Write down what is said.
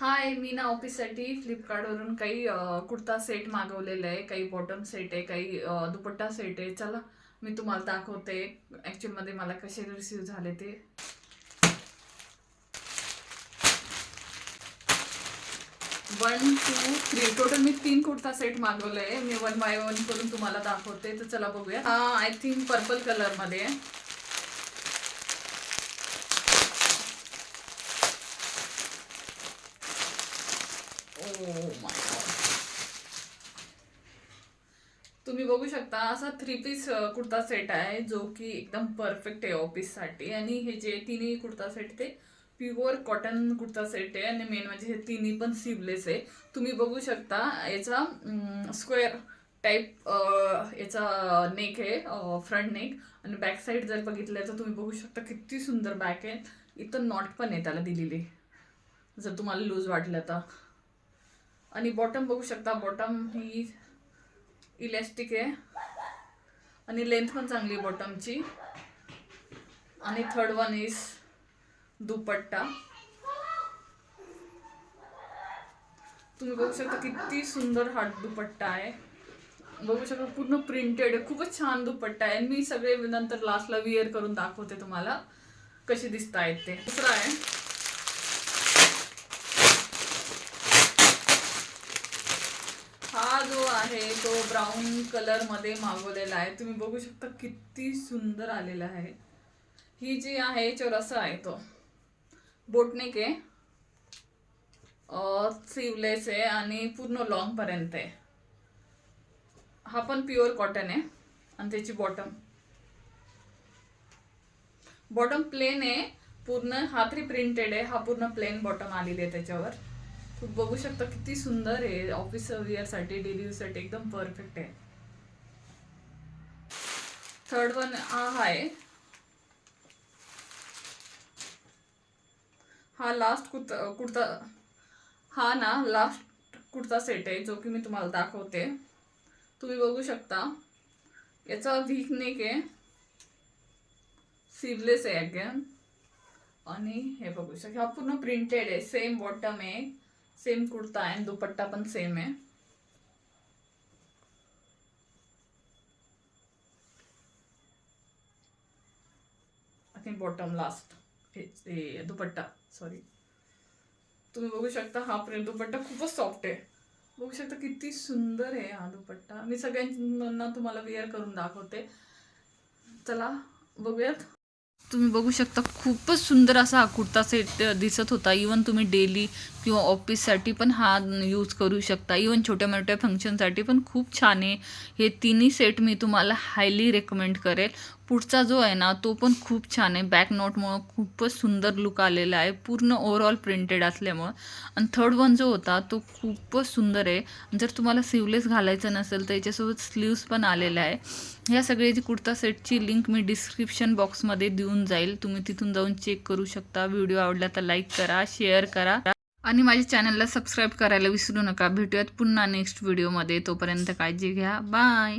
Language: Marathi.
हाय मी ना ऑफिससाठी फ्लिपकार्टवरून काही कुर्ता सेट मागवलेला आहे. काही बॉटम सेट आहे काही दुपट्टा सेट आहे. चला मी तुम्हाला दाखवते. ॲक्च्युअलमध्ये मला कसे रिसीव झाले ते. वन टू थ्री टोटल मी तीन कुर्ता सेट मागवले आहे मी वन बाय वन करून तुम्हाला दाखवते. तर चला बघूया. हा आय थिंक पर्पल कलरमध्ये आहे. तुम्ही बघू शकता असा थ्री पीस कुर्ता सेट आहे जो की एकदम परफेक्ट आहे ऑफिससाठी आणि हे जे तिन्ही कुर्ता सेट ते प्युअर कॉटन कुर्ता सेट आहे. आणि मेन म्हणजे हे तिन्ही पण सिवलेस आहे. तुम्ही बघू शकता याचा स्क्वेअर टाईप याचा नेक आहे फ्रंट नेक आणि बॅक साईड जर बघितलं तर तुम्ही बघू शकता किती सुंदर बॅक आहे. इथं नॉट पण आहे त्याला दिलेली जर तुम्हाला लूज वाटलं तर. आणि बॉटम बघू शकता बॉटम ही इलॅस्टिक आहे. आणि लेंथ पण चांगली आहे बॉटमची. आणि थर्ड वन इज दुपट्टा. तुम्ही बघू शकता किती सुंदर हा दुपट्टा आहे. बघू शकता पूर्ण प्रिंटेड आहे. खूपच छान दुपट्टा आहे. आणि मी सगळे नंतर लास्टला विअर करून दाखवते तुम्हाला कसे दिसत आहेत ते. दुसरा आहे हा जो आहे तो ब्राऊन कलरमध्ये मागवलेला आहे. तुम्ही बघू शकता किती सुंदर आलेला आहे. ही जी आहे चौरसा आहे तो. बोटनेक आहे. सिवलेस आहे आणि पूर्ण लॉंग पर्यंत आहे. हा पण प्युअर कॉटन आहे आणि त्याची बॉटम बॉटम प्लेन आहे. पूर्ण हा थ्री प्रिंटेड आहे. हा पूर्ण प्लेन बॉटम आलेली आहे त्याच्यावर. तू बघू शकता किती सुंदर आहे. ऑफिससाठी डेली साठी एकदम परफेक्ट आहे. थर्ड वन हा आहे. हा लास्ट कुर्ता कुर्ता हा ना लास्ट कुर्ता सेट आहे जो की मी तुम्हाला दाखवते. तुम्ही बघू शकता. याचा व्हीक नेक आहे. सिवलेस आहे अगेन आणि हे बघू शकता. हा पूर्ण प्रिंटेड आहे. सेम बॉटम आहे. सेम कुर्ता आणि दुपट्टा पण सेम थिंक बॉटम लास्ट हे दुपट्टा सॉरी तुम्ही बघू शकता, हा प्रिंट दुपट्टा खूपच सॉफ्ट आहे। बघू शकता किती सुंदर आहे हा दुपट्टा। मी सगळ्यांना तुम्हाला वेअर करून दाखवते। चला, बघूयात. तुम्ही बघू शकता खूपच सुंदर असा हा कुर्ता सेट दिसत होता. इवन तुम्ही डेली किंवा ऑफिससाठी पण हा यूज करू शकता. इवन छोट्या मोठ्या फंक्शनसाठी पण खूप छान आहे. हे तिन्ही सेट मी तुम्हाला हायली रेकमेंड करेल. पुढचा जो आहे ना तो पण खूप छान आहे. बॅक नोटमुळं खूपच सुंदर लुक आलेला आहे. पूर्ण ओव्हरऑल प्रिंटेड असल्यामुळं. आणि थर्ड वन जो होता तो खूपच सुंदर आहे. जर तुम्हाला सिवलेस घालायचं नसेल तर याच्यासोबत स्लीव्स पण आलेल्या आहे. ह्या सगळ्याची कुर्ता सेटची लिंक मी डिस्क्रिप्शन बॉक्समध्ये देऊन जाईल. तुम्ही तिथून जाऊन चेक करू शकता. व्हिडिओ आवडला तर लाईक करा शेअर करा. आणि माझ्या चॅनलला सबस्क्राईब करायला विसरू नका. भेटूयात पुन्हा नेक्स्ट व्हिडिओमध्ये तोपर्यंत काळजी घ्या. बाय